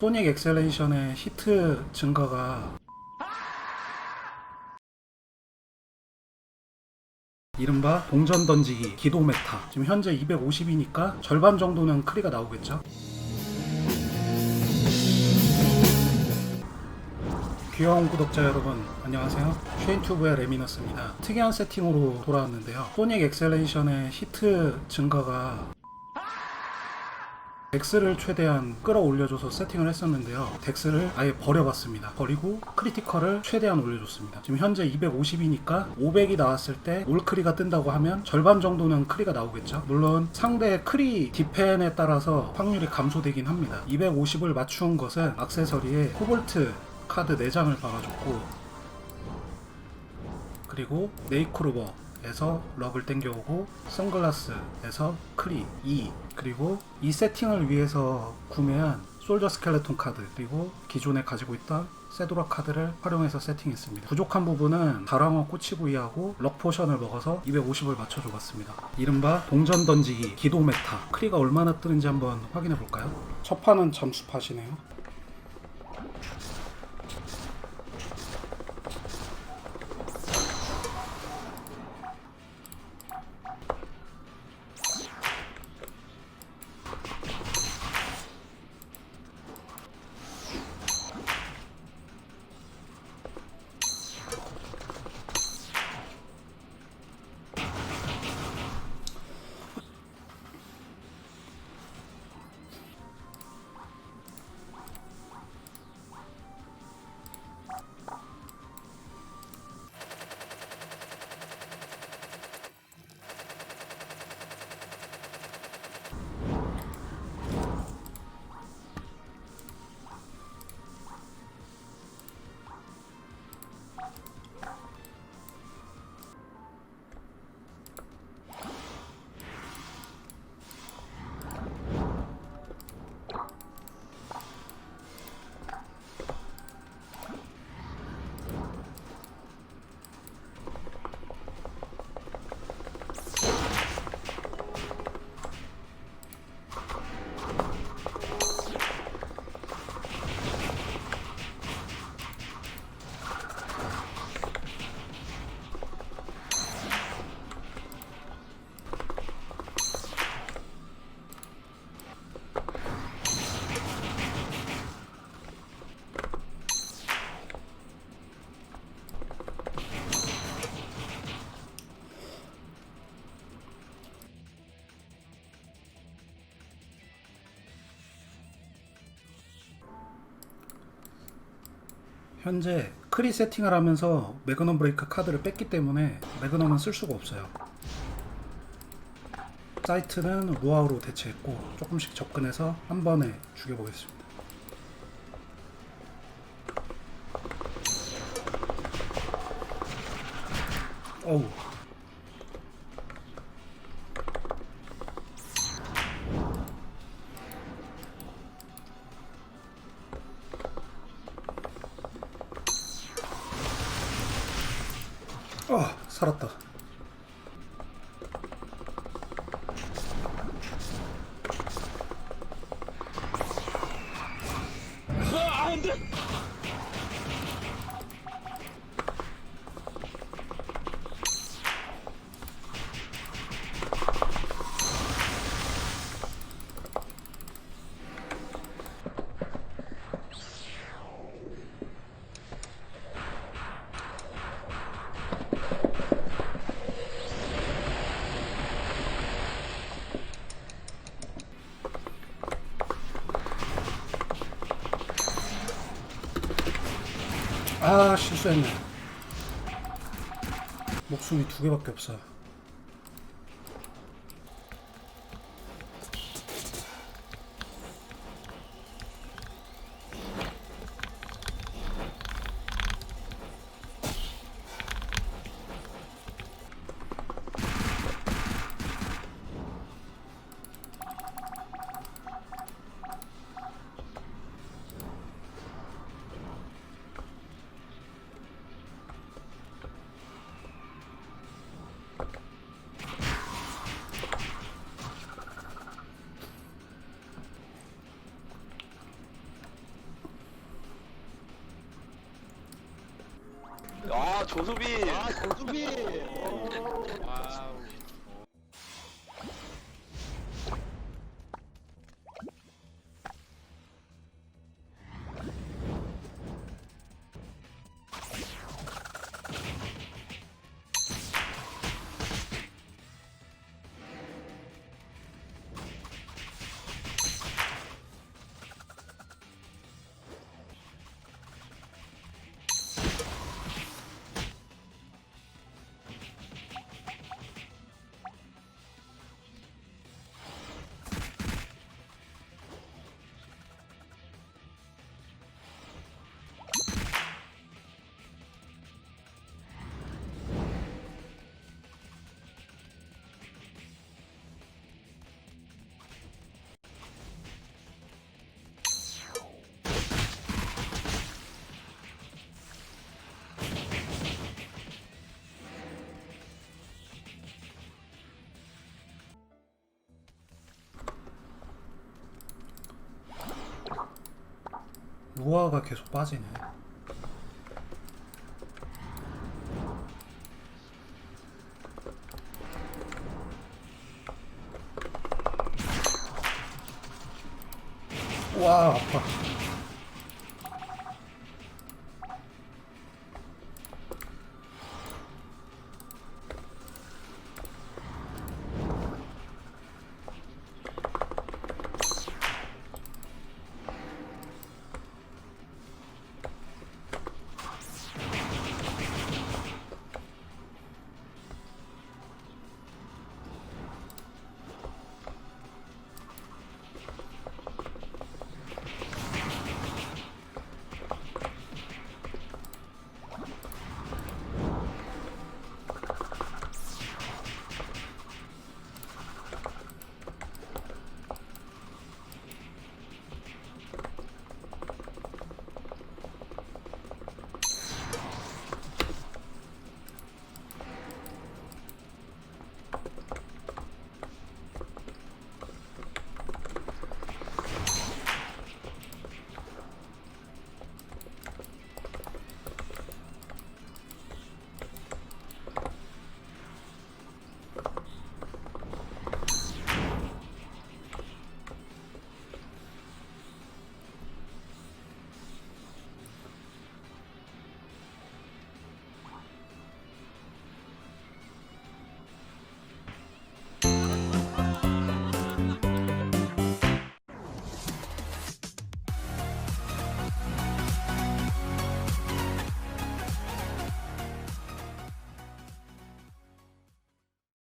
소닉 엑셀레이션의 히트 증가가 이른바 동전 던지기 기도 메타. 지금 현재 250이니까 절반 정도는 크리가 나오겠죠? 귀여운 구독자 여러분 안녕하세요. 쉐인튜브의 레미너스입니다. 특이한 세팅으로 돌아왔는데요. 소닉 엑셀레이션의 히트 증가가 덱스를 최대한 끌어올려줘서 세팅을 했었는데요. 덱스를 아예 버려봤습니다. 버리고 크리티컬을 최대한 올려줬습니다. 지금 현재 250이니까 500이 나왔을 때 올크리가 뜬다고 하면 절반 정도는 크리가 나오겠죠. 물론 상대 크리 디펜에 따라서 확률이 감소되긴 합니다. 250을 맞춘 것은 악세서리에 코볼트 카드 4장을 박아줬고 그리고 네이크루버 에서 럭을 땡겨오고 선글라스에서 크리 2 그리고 이 세팅을 위해서 구매한 솔저 스켈레톤 카드 그리고 기존에 가지고 있던 세도라 카드를 활용해서 세팅했습니다. 부족한 부분은 다랑어 꼬치구이하고 럭 포션을 먹어서 250을 맞춰줘 봤습니다. 이른바 동전 던지기 기도 메타 크리가 얼마나 뜨는지 한번 확인해 볼까요? 첫 판은 잠수팟이네요. 현재 크리 세팅을 하면서 매그넘 브레이크 카드를 뺐기 때문에 매그넘은 쓸 수가 없어요. 사이트는 루아우로 대체했고 조금씩 접근해서 한 번에 죽여보겠습니다. 어우 아 살았다. 아 실수했네. 목숨이 두 개밖에 없어. 아 조수빈. 아 조수비 우아가 계속 빠지네. 와 아파.